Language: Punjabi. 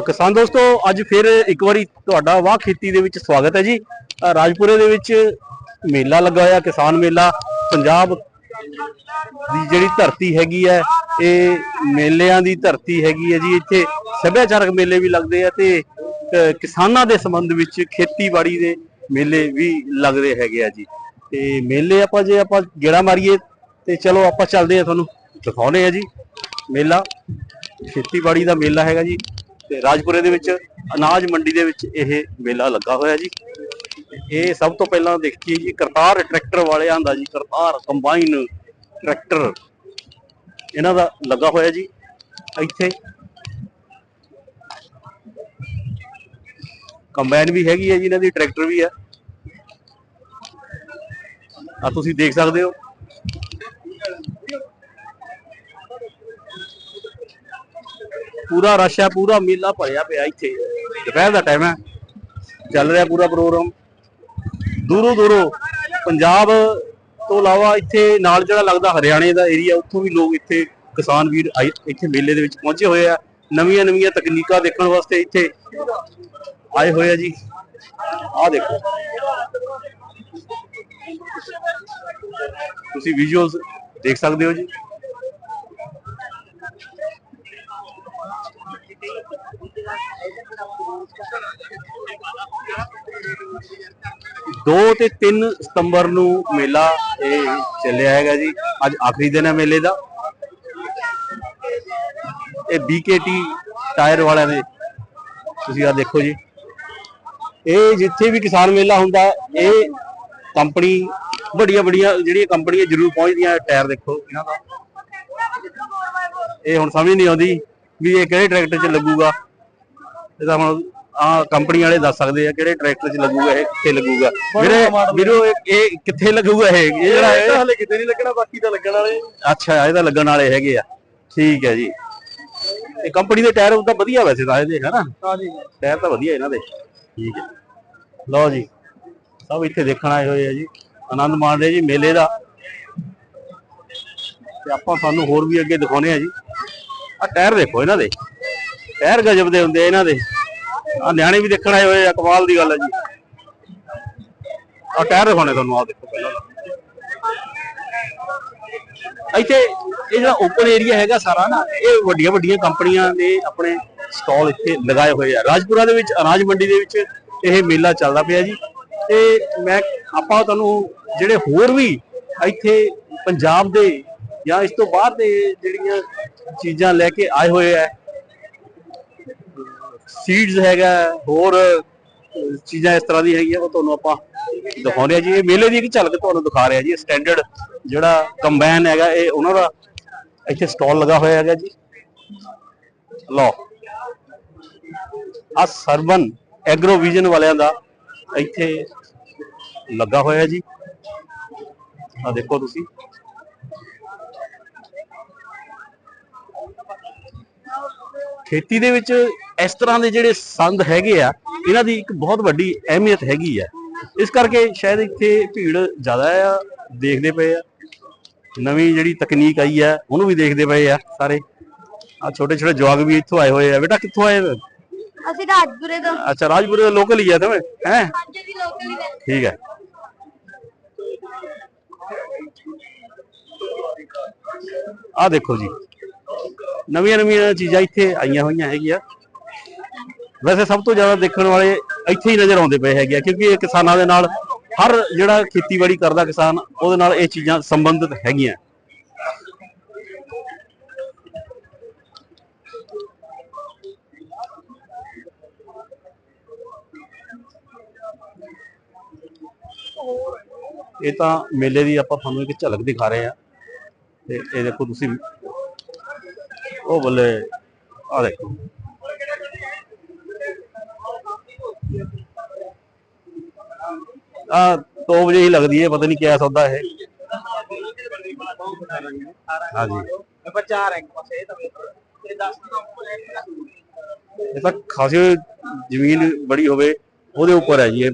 ਕਿਸਾਨ ਦੋਸਤੋ, ਅੱਜ ਫਿਰ ਇੱਕ ਵਾਰੀ ਤੁਹਾਡਾ ਵਾਹ ਖੇਤੀ ਦੇ ਵਿੱਚ ਸਵਾਗਤ ਹੈ ਜੀ। ਰਾਜਪੁਰੇ ਦੇ ਵਿੱਚ ਮੇਲਾ ਲੱਗਾ ਹੋਇਆ, ਕਿਸਾਨ ਮੇਲਾ। ਪੰਜਾਬ ਦੀ ਜਿਹੜੀ ਧਰਤੀ ਹੈਗੀ ਹੈ, ਇਹ ਮੇਲਿਆਂ ਦੀ ਧਰਤੀ ਹੈਗੀ ਹੈ ਜੀ। ਇੱਥੇ ਸੱਭਿਆਚਾਰਕ ਮੇਲੇ ਵੀ ਲੱਗਦੇ ਆ ਤੇ ਕਿਸਾਨਾਂ ਦੇ ਸੰਬੰਧ ਵਿੱਚ ਖੇਤੀਬਾੜੀ ਦੇ ਮੇਲੇ ਵੀ ਲੱਗਦੇ ਹੈਗੇ ਆ ਜੀ। ਤੇ ਮੇਲੇ ਆਪਾਂ ਜੇ ਆਪਾਂ ਗੇੜਾ ਮਾਰੀਏ, ਤੇ ਚਲੋ ਆਪਾਂ ਚੱਲਦੇ ਆ ਤੁਹਾਨੂੰ ਦਿਖਾਉਨੇ ਆ ਜੀ। ਮੇਲਾ, ਖੇਤੀਬਾੜੀ ਦਾ ਮੇਲਾ ਹੈਗਾ ਜੀ। ਤੇ ਰਾਜਪੁਰੇ ਦੇ ਵਿੱਚ, ਅਨਾਜ ਮੰਡੀ ਦੇ ਵਿੱਚ ਇਹ ਮੇਲਾ ਲੱਗਾ ਹੋਇਆ ਜੀ। ਇਹ ਸਭ ਤੋਂ ਪਹਿਲਾਂ ਦੇਖੀਏ ਜੀ, ਕਰਤਾਰ ਟਰੈਕਟਰ ਵਾਲਿਆਂ ਦਾ ਜੀ, ਕਰਤਾਰ ਕੰਬਾਈਨ ਟਰੈਕਟਰ ਇਹਨਾਂ ਦਾ ਲੱਗਾ ਹੋਇਆ ਜੀ, ਇੱਥੇ। ਕੰਬਾਈਨ ਵੀ ਹੈਗੀ ਹੈ ਜੀ, ਇਹਨਾਂ ਦੀ ਟਰੈਕਟਰ ਵੀ ਹੈ। ਆ ਤੁਸੀਂ ਦੇਖ ਸਕਦੇ ਹੋ। ਪੂਰਾ ਰਸ਼ ਹੈ, ਪੂਰਾ ਮੇਲਾ ਭਰਿਆ ਪਿਆ ਇੱਥੇ। ਦੁਪਹਿਰ ਦਾ ਟਾਈਮ ਹੈ। ਚੱਲ ਰਿਹਾ ਪੂਰਾ ਪ੍ਰੋਗਰਾਮ ਦੂਰੋਂ ਦੂਰੋਂ ਪੰਜਾਬ ਤੋਂ ਇਲਾਵਾ ਇੱਥੇ ਨਾਲ ਜਿਹੜਾ ਲੱਗਦਾ ਹਰਿਆਣੇ ਦਾ ਏਰੀਆ ਉੱਥੋਂ ਵੀ ਲੋਕ ਇੱਥੇ ਕਿਸਾਨ ਵੀਰ ਆਏ- ਇੱਥੇ ਮੇਲੇ ਦੇ ਵਿੱਚ ਪਹੁੰਚੇ ਹੋਏ ਆ। ਨਵੀਆਂ ਨਵੀਆਂ ਤਕਨੀਕਾਂ ਦੇਖਣ ਵਾਸਤੇ ਇੱਥੇ ਆਏ ਹੋਏ ਆ ਜੀ। ਆਹ ਦੇਖੋ। ਤੁਸੀਂ ਵਿਜ਼ੂਅਲਸ ਦੇਖ ਸਕਦੇ ਹੋ ਜੀ। ਦੋ ਤੇ 3 ਸਤੰਬਰ ਨੂੰ ਮੇਲਾ ਇਹ ਚੱਲਿਆ ਹੈਗਾ ਜੀ। ਅੱਜ ਆਖਰੀ ਦਿਨ ਹੈ ਮੇਲੇ ਦਾ। ਇਹ BKT ਟਾਇਰ ਵਾਲਿਆਂ ਦੇ। ਤੁਸੀਂ ਆ ਦੇਖੋ ਜੀ। ਇਹ ਜਿੱਥੇ ਵੀ ਕਿਸਾਨ ਮੇਲਾ ਹੁੰਦਾ, ਇਹ ਕੰਪਨੀ ਵੱਡੀਆਂ ਵੱਡੀਆਂ ਜਿਹੜੀਆਂ ਕੰਪਨੀਆਂ ਜ਼ਰੂਰ ਪਹੁੰਚਦੀਆਂ ਟਾਇਰ ਦੇਖੋ, ਇਹਨਾਂ ਦਾ। ਇਹ ਹੁਣ ਸਮਝ ਨਹੀਂ ਆਉਂਦੀ। ਵੀ ਇਹ ਕਿਹੜੇ ਟਰੈਕਟਰ 'ਚ ਲੱਗੂਗਾ? ਇਹ ਤਾਂ ਹੁਣ ਆ ਕੰਪਨੀ ਵਾਲੇ ਦੱਸ ਸਕਦੇ ਆ ਕਿਹੜੇ ਟਰੈਕਟਰ 'ਚ ਲੱਗੂਗਾ ਇਹ ਕਿੱਥੇ ਲੱਗੂਗਾ? ਵੀਰੇ ਵੀਰੋ ਇਹ- ਇਹ ਕਿੱਥੇ ਲੱਗੂਗਾ ਇਹ? ਇਹ ਜਿਹੜਾ ਇਹ ਹਲੇ ਕਿਤੇ ਨਹੀਂ ਲੱਗਣਾ ਬਾਕੀ ਤਾਂ ਲੱਗਣ ਵਾਲੇ ਅੱਛਾ ਇਹਦਾ ਲੱਗਣ ਵਾਲੇ ਹੈਗੇ ਆ। ਠੀਕ ਹੈ ਜੀ। ਇਹ ਕੰਪਨੀ ਦੇ ਟਾਇਰ ਤਾਂ ਵਧੀਆ ਵੈਸੇ ਤਾਂ ਇਹਦੇ ਹਨਾ? ਹਾਂਜੀ ਟਾਇਰ ਤਾਂ ਵਧੀਆ ਇਹਨਾਂ ਦੇ। ਠੀਕ ਹੈ। ਲਓ ਜੀ ਸਭ ਇੱਥੇ ਦੇਖਣ ਆਏ ਹੋਏ ਆ ਜੀ। ਆਨੰਦ ਮਾਣ ਰਹੇ ਜੀ ਮੇਲੇ ਦਾ। ਤੇ ਆਪਾਂ ਤੁਹਾਨੂੰ ਹੋਰ ਵੀ ਅੱਗੇ ਦਿਖਾਉਨੇ ਆ ਜੀ। ਆ ਟਾਇਰ ਦੇਖੋ ਇਹਨਾਂ ਦੇ। ਟਾਇਰ ਗਜਬ ਦੇ ਹੁੰਦੇ ਇਹਨਾਂ ਦੇ। ਆ ਨਿਆਣੇ ਵੀ ਦੇਖਣ ਆਏ ਹੋਏ ਆ, ਕਮਾਲ ਦੀ ਗੱਲ ਹੈ ਜੀ। ਆ ਟਾਇਰ ਦਿਖਾਉਣੇ ਤੁਹਾਨੂੰ ਆ ਦੇਖੋ ਪਹਿਲਾਂ। ਇੱਥੇ ਇਹ ਜਿਹੜਾ ਓਪਨ ਏਰੀਆ ਹੈਗਾ ਸਾਰਾ ਨਾ, ਇਹ ਵੱਡੀਆਂ ਵੱਡੀਆਂ ਕੰਪਨੀਆਂ ਦੇ ਆਪਣੇ ਸਟਾਲ ਇੱਥੇ ਲਗਾਏ ਹੋਏ ਆ। ਰਾਜਪੁਰਾ ਦੇ ਵਿੱਚ, ਅਨਾਜ ਮੰਡੀ ਦੇ ਵਿੱਚ ਇਹ ਮੇਲਾ ਚੱਲਦਾ ਪਿਆ ਜੀ। ਤੇ ਮੈਂ, ਆਪਾਂ ਤੁਹਾਨੂੰ ਜਿਹੜੇ ਹੋਰ ਵੀ ਇੱਥੇ ਪੰਜਾਬ ਦੇ ਜਾਂ ਇਸ ਤੋਂ ਬਾਹਰ ਦੇ ਜਿਹੜੀਆਂ ਚੀਜ਼ਾਂ ਲੈ ਕੇ ਆਏ ਹੋਏ ਆ। ਸੀਡਸ ਹੈਗਾ, ਹੋਰ ਚੀਜ਼ਾਂ ਇਸ ਤਰ੍ਹਾਂ ਦੀ ਹੈਗੀਆਂ, ਉਹ ਤੁਹਾਨੂੰ ਆਪਾਂ ਦਿਖਾਉਂਦੇ ਆ ਜੀ। ਇਹ ਮੇਲੇ ਦੀ ਇੱਕ ਝਲਕ ਤੁਹਾਨੂੰ ਦਿਖਾ ਰਿਹਾ ਜੀ ਸਟੈਂਡਰਡ ਜਿਹੜਾ ਕੰਬਾਈਨ ਹੈਗਾ, ਇਹ ਉਹਨਾਂ ਦਾ ਇੱਥੇ ਸਟਾਲ ਲਗਾ ਹੋਇਆ ਹੈਗਾ ਜੀ। ਲਓ ਆ ਸਰਬਨ ਐਗਰੋ ਵਿਜ਼ਨ ਵਾਲਿਆਂ ਦਾ ਇੱਥੇ ਲੱਗਾ ਹੋਇਆ ਜੀ। ਆ ਦੇਖੋ ਤੁਸੀਂ। ਖੇਤੀ ਦੇ ਵਿੱਚ ਇਸ ਤਰ੍ਹਾਂ ਦੇ ਜਿਹੜੇ ਸੰਦ ਹੈਗੇ ਆ ਇਹਨਾਂ ਦੀ ਇੱਕ ਬਹੁਤ ਵੱਡੀ ਅਹਿਮੀਅਤ ਹੈਗੀ ਆ। ਇਸ ਕਰਕੇ ਸ਼ਾਇਦ ਇੱਥੇ ਭੀੜ ਜ਼ਿਆਦਾ ਆ ਦੇਖਦੇ ਪਏ ਆ। ਨਵੀਂ ਜਿਹੜੀ ਤਕਨੀਕ ਆਈ ਆ ਉਹਨੂੰ ਵੀ ਦੇਖਦੇ ਪਏ ਆ ਸਾਰੇ। ਆ ਛੋਟੇ ਛੋਟੇ ਜਵਾਗ ਵੀ ਇੱਥੋਂ ਆਏ ਹੋਏ ਆ। ਬੇਟਾ ਕਿੱਥੋਂ ਆਏ? ਅਸੀਂ ਰਾਜਪੁਰੇ ਤੋਂ। ਅੱਛਾ ਰਾਜਪੁਰੇ ਦੇ ਲੋਕਲ ਹੀ ਆ ਤੁਮੇ ਹੈ? ਲੋਕਲ ਠੀਕ ਹੈ ਆ। ਦੇਖੋ ਜੀ। ਨਵੀਆਂ ਨਵੀਆਂ ਚੀਜ਼ਾਂ ਇੱਥੇ ਆਈਆਂ ਹੋਈਆਂ ਹੈਗੀਆਂ। ਵੈਸੇ ਸਭ ਤੋਂ ਜ਼ਿਆਦਾ ਦੇਖਣ ਵਾਲੇ ਇੱਥੇ ਹੀ ਨਜ਼ਰ ਆਉਂਦੇ ਪਏ ਹੈਗੇ ਆ, ਕਿਉਂਕਿ ਇਹ ਕਿਸਾਨਾਂ ਦੇ ਨਾਲ ਹਰ ਜਿਹੜਾ ਖੇਤੀਬਾੜੀ ਕਰਦਾ ਕਿਸਾਨ, ਉਹਦੇ ਨਾਲ ਇਹ ਚੀਜ਼ਾਂ ਸੰਬੰਧਿਤ ਹੈਗੀਆਂ। ਇਹ ਤਾਂ ਮੇਲੇ ਦੀ ਆਪਾਂ ਤੁਹਾਨੂੰ ਇੱਕ ਝਲਕ ਦਿਖਾ ਰਹੇ ਆ ਤੇ ਇਹ ਦੇਖੋ ਤੁਸੀਂ ਉਹ ਬੱਲੇ ਆ ਦੇਖੋ। ਆ 2 ਵਜੇ ਹੀ ਲੱਗਦੀ ਹੈ ਪਤਾ ਨਹੀਂ ਕਿਆ ਸੌਦਾ ਇਹ। ਹਾਂਜੀ। ਪਾਸੇ ਇਹ ਤਾਂ ਇਹ 10 ਇਹ ਤਾਂ ਖਾਸੀ ਜ਼ਮੀਨ ਬੜੀ ਹੋਵੇ ਉਹਦੇ ਉੱਪਰ ਹੈ ਜੀ ਇਹ